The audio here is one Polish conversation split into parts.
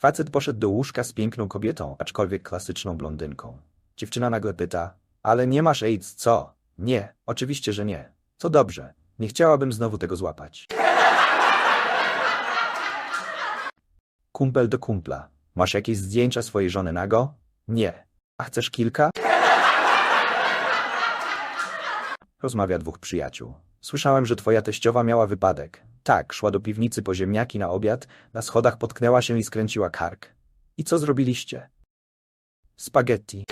Facet poszedł do łóżka z piękną kobietą, aczkolwiek klasyczną blondynką. Dziewczyna nagle pyta, ale nie masz AIDS, co? Nie, oczywiście, że nie. To dobrze, nie chciałabym znowu tego złapać. Kumpel do kumpla. Masz jakieś zdjęcia swojej żony nago? Nie. A chcesz kilka? Rozmawia dwóch przyjaciół. Słyszałem, że twoja teściowa miała wypadek. Tak, szła do piwnicy po ziemniaki na obiad, na schodach potknęła się i skręciła kark. I co zrobiliście? Spaghetti.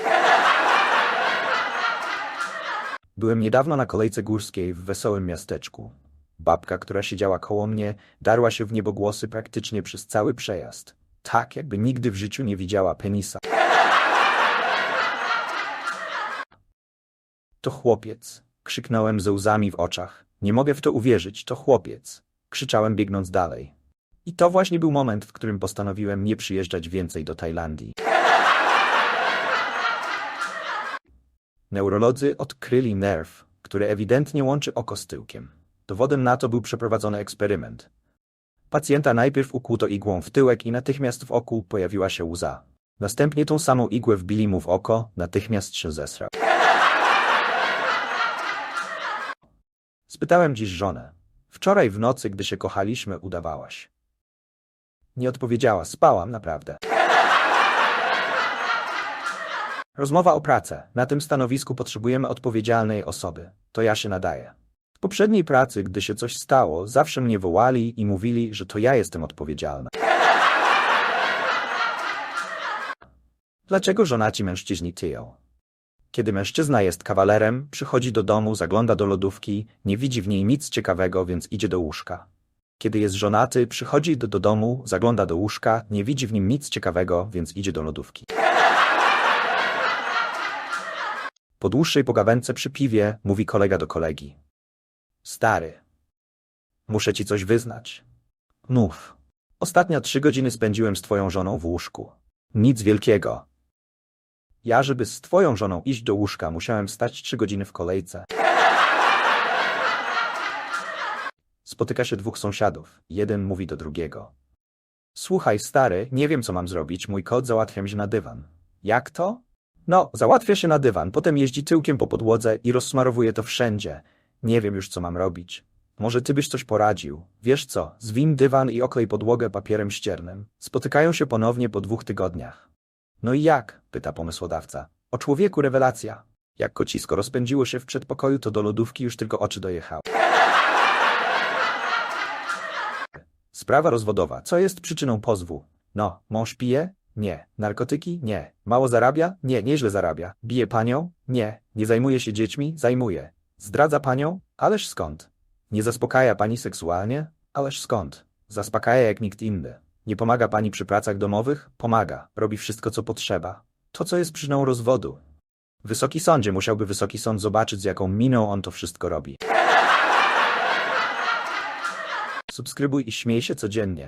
Byłem niedawno na kolejce górskiej w wesołym miasteczku. Babka, która siedziała koło mnie, darła się w niebogłosy praktycznie przez cały przejazd. Tak, jakby nigdy w życiu nie widziała penisa. To chłopiec. Krzyknąłem ze łzami w oczach. Nie mogę w to uwierzyć, to chłopiec. Krzyczałem biegnąc dalej. I to właśnie był moment, w którym postanowiłem nie przyjeżdżać więcej do Tajlandii. Neurolodzy odkryli nerw, który ewidentnie łączy oko z tyłkiem. Dowodem na to był przeprowadzony eksperyment. Pacjenta najpierw ukłuto igłą w tyłek i natychmiast w oku pojawiła się łza. Następnie tą samą igłę wbili mu w oko, natychmiast się zesrał. Spytałem dziś żonę. Wczoraj w nocy, gdy się kochaliśmy, udawałaś. Nie odpowiedziała, spałam naprawdę. Rozmowa o pracę. Na tym stanowisku potrzebujemy odpowiedzialnej osoby. To ja się nadaję. W poprzedniej pracy, gdy się coś stało, zawsze mnie wołali i mówili, że to ja jestem odpowiedzialna. Dlaczego żonaci mężczyźni tyją? Kiedy mężczyzna jest kawalerem, przychodzi do domu, zagląda do lodówki, nie widzi w niej nic ciekawego, więc idzie do łóżka. Kiedy jest żonaty, przychodzi do, do domu, zagląda do łóżka, nie widzi w nim nic ciekawego, więc idzie do lodówki. Po dłuższej pogawędce przy piwie mówi kolega do kolegi. Stary, muszę ci coś wyznać. Mów. Ostatnio trzy godziny spędziłem z twoją żoną w łóżku. Nic wielkiego. Ja, żeby z twoją żoną iść do łóżka, musiałem stać trzy godziny w kolejce. Spotyka się dwóch sąsiadów. Jeden mówi do drugiego. Słuchaj, stary, nie wiem co mam zrobić, mój kot załatwia mi się na dywan. Jak to? No, załatwia się na dywan, potem jeździ tyłkiem po podłodze i rozsmarowuje to wszędzie. Nie wiem już co mam robić. Może ty byś coś poradził. Wiesz co, zwin dywan i oklej podłogę papierem ściernym. Spotykają się ponownie po dwóch tygodniach. No i jak? pyta pomysłodawca. O człowieku rewelacja. Jak kocisko rozpędziło się w przedpokoju, to do lodówki już tylko oczy dojechały. Sprawa rozwodowa. Co jest przyczyną pozwu? No, mąż pije? Nie. Narkotyki? Nie. Mało zarabia? Nie, nieźle zarabia. Bije panią? Nie. Nie zajmuje się dziećmi? Zajmuje. Zdradza panią? Ależ skąd? Nie zaspokaja pani seksualnie? Ależ skąd? Zaspokaja jak nikt inny. Nie pomaga pani przy pracach domowych? Pomaga. Robi wszystko, co potrzeba. To, co jest przyczyną rozwodu. Wysoki sądzie musiałby wysoki sąd zobaczyć, z jaką miną on to wszystko robi. Subskrybuj i śmiej się codziennie.